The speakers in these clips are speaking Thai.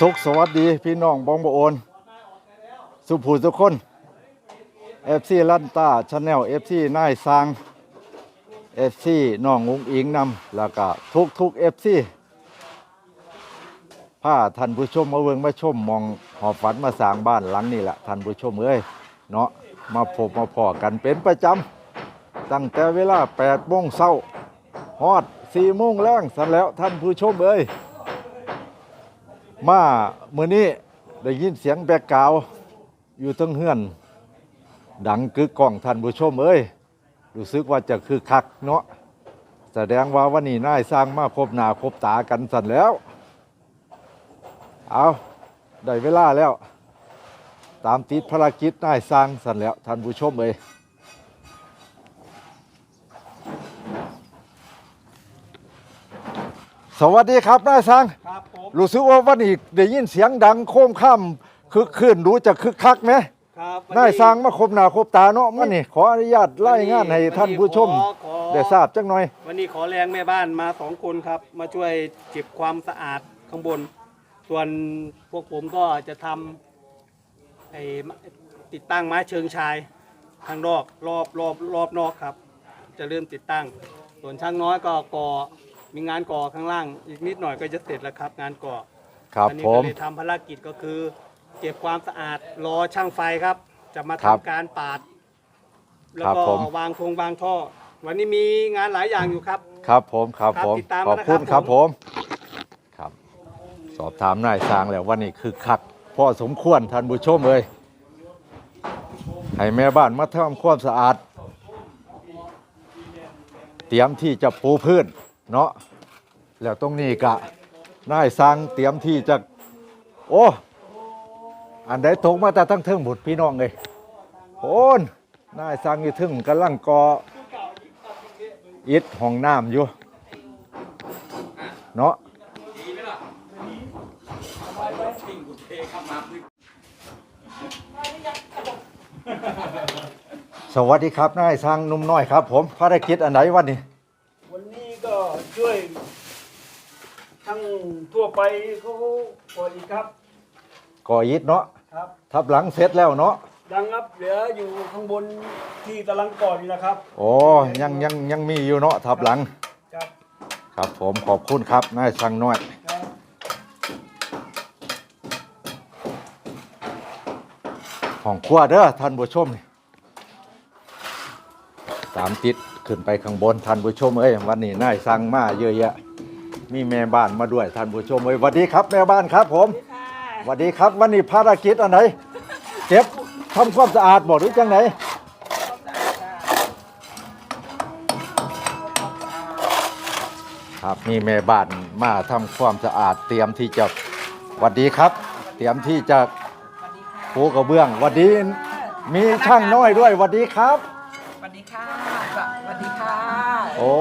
สุขสวัสดีพี่น้องบองบโอน สุภูทุกคนเอฟซีลันตาชาแนลเอฟซีนายซางเอฟซีน้องอุ้งอิงนำแล้วก็ทุกทุกเอฟซีผ้าท่านผู้ชมมาเวิงมาชมมองหอบฝันมาสร้างบ้านหลังนี่แหละท่านผู้ชมเอ้ยเนาะมาพบมาพอกันเป็นประจำตั้งแต่เวลา8โมงเช้าฮอด4โมงแรงสันแล้วท่านผู้ชมเอ้ย มาเมื่อนี้ได้ยินเสียงแบกกาว อยู่ทั้งเฮือน ดังกึกก้องท่านผู้ชมเอ้ยรู้สึกว่าจะคือคักเนาะแสดงว่าวันนี้นายสร้างมาพบหน้าพบตากันสันแล้ว เอาได้เวลาแล้ว ตามติดภารกิจนายสร้างสันแล้วท่านผู้ชมเอ้ย สวัสดีครับนายสร้างครับผมรู้สึกว่าวันนี้ได้ยินเสียงดังโค้มข้ามคึกคืนรู้จะคึกคักไหมครับนายสร้างมาครบหน้าครบตาเนาะมันนี่ขออนุญาตไล่งานให้ท่านผู้ชมขอขอได้ทราบจักหน่อย วันนี้ขอแรงแม่บ้านมาสองคนครับ มาช่วยเก็บความสะอาดข้างบน ส่วนพวกผมก็จะทำไอ้ติดตั้งไม้เชิงชายข้างนอกรอบรอบรอบนอกครับ จะเริ่มติดตั้ง ส่วนช่างน้อยก็ก่อ มีงานก่อข้างล่าง อีกนิดหน่อยก็จะเสร็จแล้วครับ งานก่อครับอันี้ผก็ม เลยทำภารกิจก็คือ เก็บความสะอาดรอช่างไฟครับ จะมาครัทำบการปาด แล้วครับก็ผม วางทงวางท่อ วันนี้มีงานหลายอย่างอยู่ครับ ครับผมครับครับผมติดตามขอบคุณมานะครับครับผผมมครับ สอบถามนายสร้างแล้ววันนี้คือคักพ่อสมควรท่านผู้ชมเลยให้แม่บ้านมาทำความสะอาด เตรียมที่จะปูพื้น เนาะแล้วตรงนี้กะนายสร้างเตรียมที่จะโอ้อันใดตกมาแต่ทั้งเทิงบุตรพี่น้องเลยโอนนายสร้างอยู่ถึงกำลังก่ออิฐห้องน้ำอยู่เนาะสวัสดีครับนายสร้างนุ่มน้อยครับ ผมภารกิจอันไหนวันนี้ ช่วยทั้งทั่วไปเขาปล่อยอีกครับ ก่ออิฐเนาะครับ ทับหลังเสร็จแล้วเนาะดังครับเหลืออยู่ข้างบนที่กำลังก่ออยู่นะครับโอ้ยังยังยังมีอยู่เนาะทับหลัง ครับครับผมขอบคุณครับนายช่างน้อย ครับห้องครัวเด้อท่านผู้ชมนี่สามติด ขึ้นไปข้างบนท่านผู้ชมเอ้ยวันนี้นายสั่งมาเยอะแยะ มีแม่บ้านมาด้วยท่านผู้ชมเอ้ยสวัสดีครับแม่บ้านครับ ผมสวัสดีครับวันนี้ภารกิจอันไหนเก็บทำความสะอาดบอกหรือจังไหนครับมีแม่บ้านมาทำความสะอาดเตรียมที่จะสวัสดีครับ เตรียมที่จะปูกระเบื้องหวัดดีมีช่างน้อยด้วยหวัดดีครับ โอ้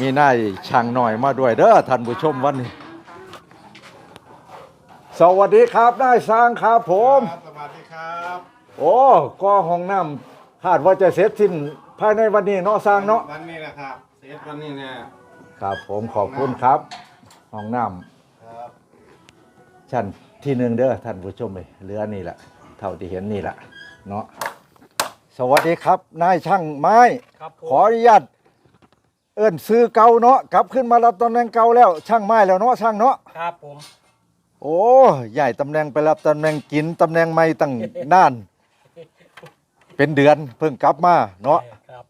มีนายช่างน้อยมาด้วยเด้อท่านผู้ชมวันนี้ สวัสดีครับนายสร้างครับผม ครับสวัสดีครับโอ้ก็ห้องน้ำคาดว่าจะเสร็จสิ้นภายในวันนี้เนาะสร้างเนาะ วันนี้นะครับเซตวันนี้เนี่ยครับผมขอบคุณครับ ห้องน้ครับำชั้นที่หนึ่งเด้อท่านผู้ชมเลยเรือนี่แหละเท่าที่เห็นนี่แหละเนาะ สวัสดีครับ นายช่างไม้ ครับผขอมอนุญาตเอิ้นซื้อเก่าเนาะกลับขึ้นมารับตำแหน่งเก่าแล้ว ช่างไม้แล้วเนาะช่างเนาะครับผมโอ้ใหญ่ตำแหน่งไปรับตำแหน่งกินตำแหน่งใหม่ตั้งนาน เป็นเดือนเพิ่งกลับมาเนาะครับ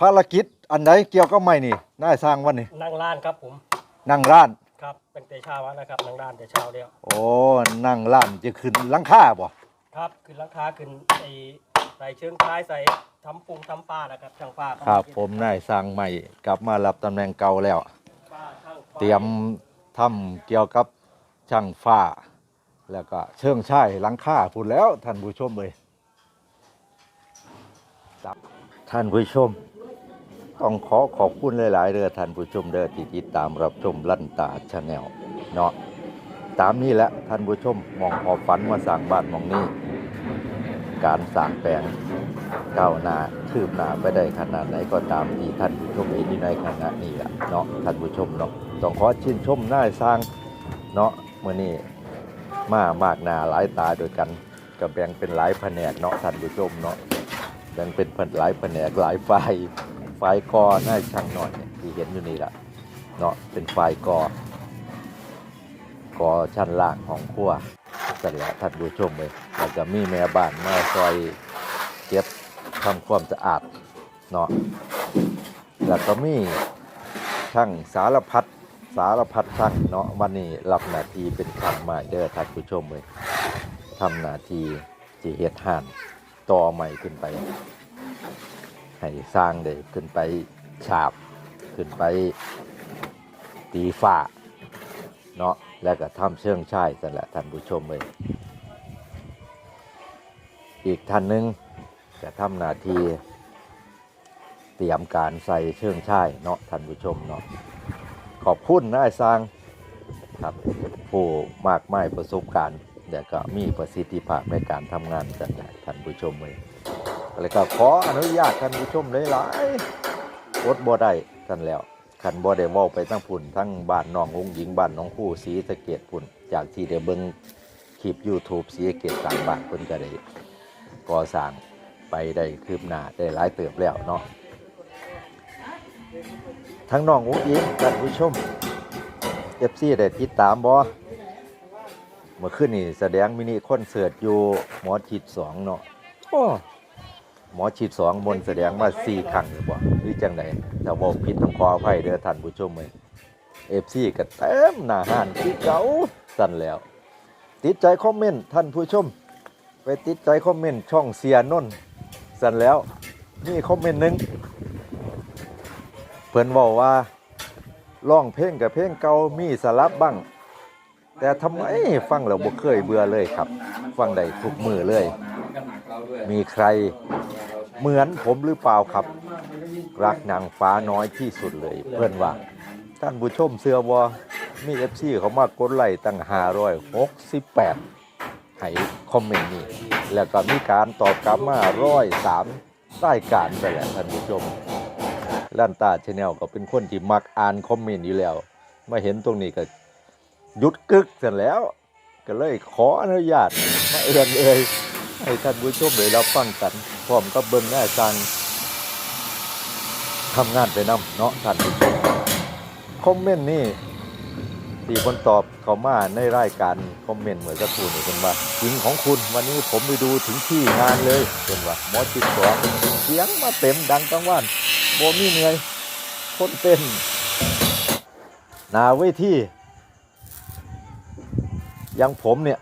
ภารกิจอันไหนเกี่ยวกับไม้นี่นายสร้างวันนี้นั่งร้านครับผมนั่งร้าน ครับตั้งแต่เช้าแล้วนะครับนั่งร้านแต่เช้าแล้วโอ้นั่งร้านจะขึ้นหลังคาบ่ครับขึ้นราคาขึ้นไอ ใส่เชิงท้ายใส่ทำปรุงทำป้านะครับช่างป้าครับ ผมนายสร้างใหม่กลับมารับตำแหน่งเก่าแล้วป้าช่างไฟเตรียมทำเกี่ยวกับช่างฟ้า แล้วก็เชิงช่ายหลังคาพูดแล้วท่านผู้ชมเลยครับท่านผู้ชม ต้องขอขอบคุณหลาย ๆเด้อท่านผู้ชมเด้อที่ติดตามรับชมลั่นตาชาแนลเนาะตามนี้แหละท่านผู้ชมมองพอฝันมาสร้างบ้านหมองนี้ การสร้างแปลงก้าวหน้าคืบหน้าไปได้ขนาดไหนก็ตามที่ท่านผู้ชมเห็นอยู่ในขณะนี้แหละเนาะท่านผู้ชมเนาะต้องขอชื่นชมนายสร้างเนาะเมื่อนี้มามากหน้าหลายตาโดยกันก็แบ่งเป็นหลายแผนกเนาะท่านผู้ชมเนาะแบ่งเป็นหลายแผนกหลายฝ่ายฝ่ายกอน่าช่างหน่อยเนี่ยที่เห็นอยู่นี่ละเนาะเป็นฝ่ายกอกอชั้นล่างของครัว สั่นแหละท่านผู้ชมเลยแล้วก็มีแม่บ้านมาซอยเก็บทำความสะอาดเนาะแล้วก็มีช่างสารพัดสารพัดช่างเนาะวันนี้รับหน้าที่เป็นช่างไม้เด้อท่านผู้ชมเลยทำหน้าที่จีเฮ็ดห่านต่อใหม่ขึ้นไป ให้สร้างได้ขึ้นไปฉาบ ขึ้นไปตีฝ้าเนาะ แล้วก็ทำเชิงชายสั่นแหละท่านผู้ชมเลยอีกท่านหนึ่งจะทำหน้าที่เตรียมการใส่เชิงชายเนาะท่านผู้ชมเนาะขอบคุณนายสร้างครับผู้มากไม้ประสบการณ์แต่ก็มีประสิทธิภาพในการทำงานสั่นแหละท่านผู้ชมเลยแล้วก็ขออนุญาตท่านผู้ชมหลายๆอดบ่ได้ท่านแล้ว คันบ่ได้เว้าไปทั้งพุ่นทั้งบ้านน้ององค์หญิงบ้านน้องคู่ศรีสะเกดพุ่นจากที่ได้เบิงคลิป YouTube สีสะเกดต่างบ้านเพิ่นก็ได้ก่อสร้างไปได้คืบหน้าได้หลายเติบแล้วเนาะทั้งน้ององหญิงท่านผู้ชม FC ได้ติดตามบ่เมื่อคืนนี้แสดงมินิคอนเสิร์ตอยู่หมอชิด2เนาะโอ้ หมอฉีดสองมนแสดงมาสี่ครั้งหรือบ่หรือจังไดถ้าบอกผิดต้องขออภัยเด้อท่านผู้ชมเลยเอฟซีก็เต็มหน้าห้านคือเก่าสั่นแล้ว ติดใจคอมเมนต์ท่านผู้ชม ไปติดใจคอมเมนต์ช่องเสียนน์สั่นแล้วนี่คอมเมนต์หนึ่งเพิ่นบอกว่าร้องเพลงกับเพลงเก่ามีสลับบ้าง แต่ทำไมฟังแล้วบ่เคยเบื่อเลยครับ ฟังได้ทุกมือเลย มีใคร เหมือนผมหรือเปล่าครับ รักนางฟ้าน้อยที่สุดเลย เพื่อนว่า ท่านผู้ชมเสื้อวอมีเอฟซีเขามากดไลค์ตั้งห้าร้อยหกสิบแปดให้คอมเมนต์นี้ แล้วก็มีการตอบกลับมาร้อยสามใต้การไปแหละท่านผู้ชมลั่นตาชาแนลก็เป็นคนที่มักอ่านคอมเมนต์อยู่แล้ว มาเห็นตรงนี้ก็หยุดกึกเสร็จแล้ว ก็เลยขออนุญาตมาเอื้อนเอ่ย ให้ท่านผู้ชมได้รับฟังกันพร้อมกับเบิ่งหน้าจังทำงานไปนำเนาะท่านผู้ชมคอมเมนต์นี่ที่คนตอบเขามาในรายการคอมเมนต์เหมือนสักครู่นี่เป็นว่าจริงของคุณวันนี้ผมไปดูถึงที่งานเลยเป็นว่าหมอจิตสองเสียงมาเต็มดังกลางวันโบมีเหนื่อยคนเต้นนาเวทียังผมเนี่ย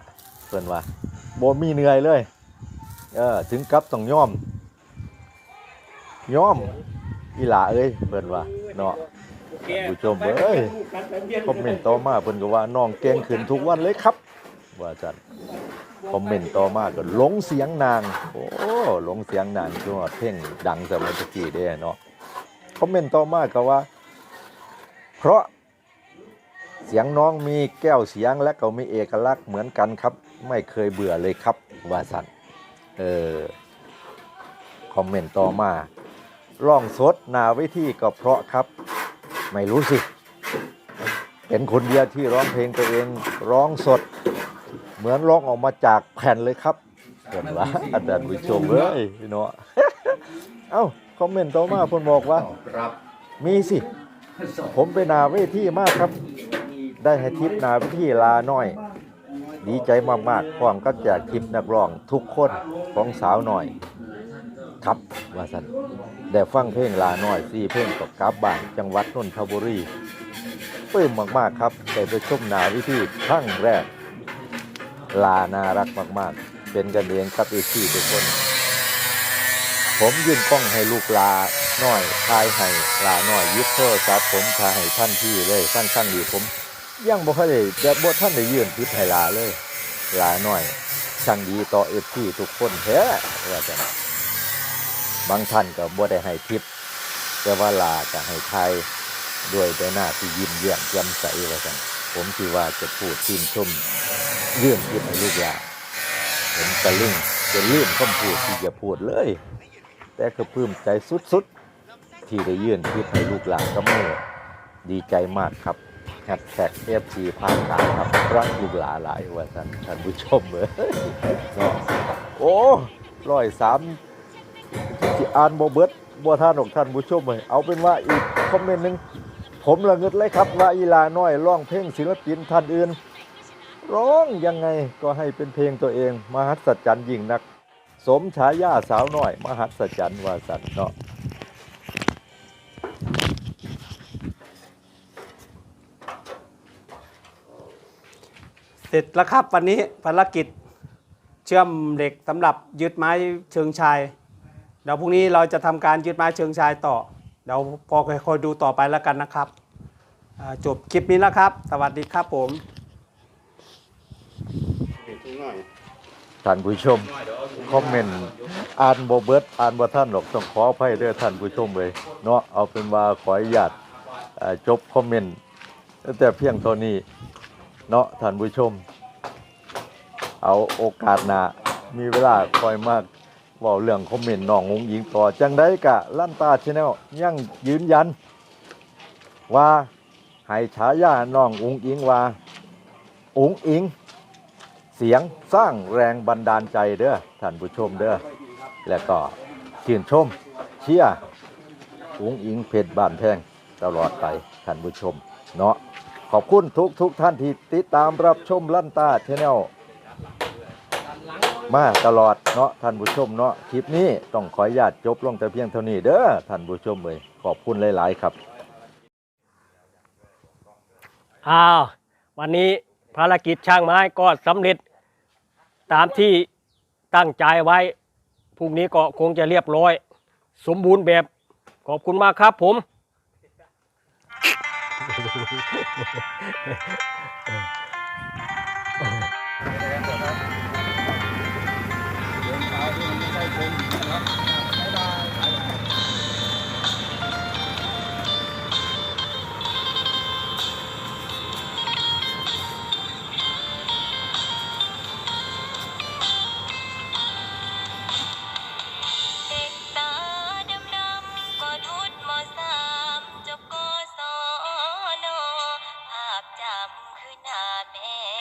เพิ่นว่าบ่มีเหนื่อยเลย เออถึงกับต้องยอมยอมอีหลาเอ้ยเพิ่นว่าเนาะผู้ชมเอ้ยคอมเมนต์ต่อมาเพิ่นก็ว่าน้องเก่งขึ้นทุกวันเลยครับ ว่าจันคอมเมนต์ต่อมาก็หลงเสียงนาง โอ้หลงเสียงนางจังหวัดเพลงดังสมัยตะกี้เด้เนาะคอมเมนต์ต่อมาก็ว่า เพราะเสียงน้องมีแก้วเสียงและก็มีเอกลักษณ์เหมือนกันครับ ไม่เคยเบื่อเลยครับว่าสัน เออคอมเมนต์ต่อมาร้องสดนาวิธีก็เพราะครับ ไม่รู้สิ เป็นคนเดียวที่ร้องเพลงตัวเองร้องสด เหมือนร้องออกมาจากแผ่นเลยครับเห็นว่าอาจารย์ผู้ชมเลยพี่เนาะเอ้าคอมเมนต์ต่อมาเพิ่นบอกว่ารับมีสิ ผมไปนาเวทีมากครับ ได้ให้ทิปนาเวทีลาน้อย ดีใจมากๆพร้อมกับแจกทิปนักร้องทุกคนของสาวหน่อย ครับว่าสันได้ฟังเพลงลาหน้อยสี่เพลงกับกลับบ้านจังหวัดนนทบุรีปลื้มมากๆครับได้ไปชมนาวิธีครั้งแรก ลาน่ารักมากๆ เป็นกันเองครับอีซี่ทุกคน ผมยื่นกล้องให้ลูกลาน้อยทายให้ลาน้อยยิบโทรศัพท์ผมทายให้ท่านที่เลยท่านข้างดีผม ยังบ่เคยได้จะบ่ท่านได้ยื่นทิปให้ลาเลยลาหน้อยช่างดีต่อเอฟซีทุกคนแท้ว่าจังบางท่านก็บ่ได้ให้ทิปแต่ว่าลาก็ให้ไทยด้วยใบหน้าที่ยิ้มแย้มแจ่มใสว่าจังผมคิดว่าจะพูดชื่นชมเรื่องทิปให้ลูกลาผมตะลึงจะลืมคำพูดที่จะพูดเลย แต่ก็ปลื้มใจสุดๆ ที่ได้ยื่นทิปให้ลูกหลานกับแม่อดีใจมากครับ แฮชแท็กเอฟซีภาคกลางครับรักลูกหลาหลายว่าท่านท่านผู้ชมเอ้ยโอ้ร้อยสามสิอ่านบ่เบิดบ่ท่านออกท่านผู้ชมเลยเอาเป็นว่าอีกคอมเมนต์หนึ่งผมละเงิดเลยครับว่าอีลาน้อยร้องเพลงศิลปินท่านอื่น ร้องยังไงก็ให้เป็นเพลงตัวเอง มหัศจรรย์ยิ่งนัก สมฉายาสาวน้อย มหัศจรรย์ว่าสันเนาะ ร็จแล้วครับวันนี้ภารกิจเชื่อมเหล็กสำหรับยึดไม้เชิงชายเดี๋ยวพรุ่งนี้เราจะทำการยึดไม้เชิงชายต่อเดี๋ยวพอคอยดูต่อไปแล้วกันนะครับจบคลิปนี้แล้วครับ สวัสดีครับผมท่านผู้ชมคอมเมนต์อ่านบ่เบิดอ่านบ่ท่านหรอกต้องขออภัยด้วยท่านผู้ชมเลยเนาะเอาเป็นว่าขออนุญาตจบคอมเมนต์แต่เพียงเท่านี้ เนาะท่านผู้ชม เอาโอกาสหน้ามีเวลาคอยมากเว้าเรื่องคอมเมนต์น้องงงหญิงต่อ จังได้กะลั่นตาชแนลยังยืนยัน ว่าให้ฉายาน้องอุงอิงว่าอุงอิง เสียงสร้างแรงบันดาลใจเด้อท่านผู้ชมเด้อแล้วก็ชื่นชมเชียร์อุงอิงเพชรบ้านแพงตลอดไปท่านผู้ชม เนาะ ขอบคุณทุกทุกท่านที่ติดตามรับชมลั่นตาชแนลมาตลอดเนาะท่านผู้ชมเนาะคลิปนี้ต้องขออนุญาตจบลงแต่เพียงเท่านี้เด้อท่านผู้ชมเลยขอบคุณหลาย ๆ ครับอ้าววันนี้ภารกิจช่างไม้ก็สำเร็จตามที่ตั้งใจไว้พรุ่งนี้ก็คงจะเรียบร้อย สมบูรณ์แบบขอบคุณมากครับผม う ん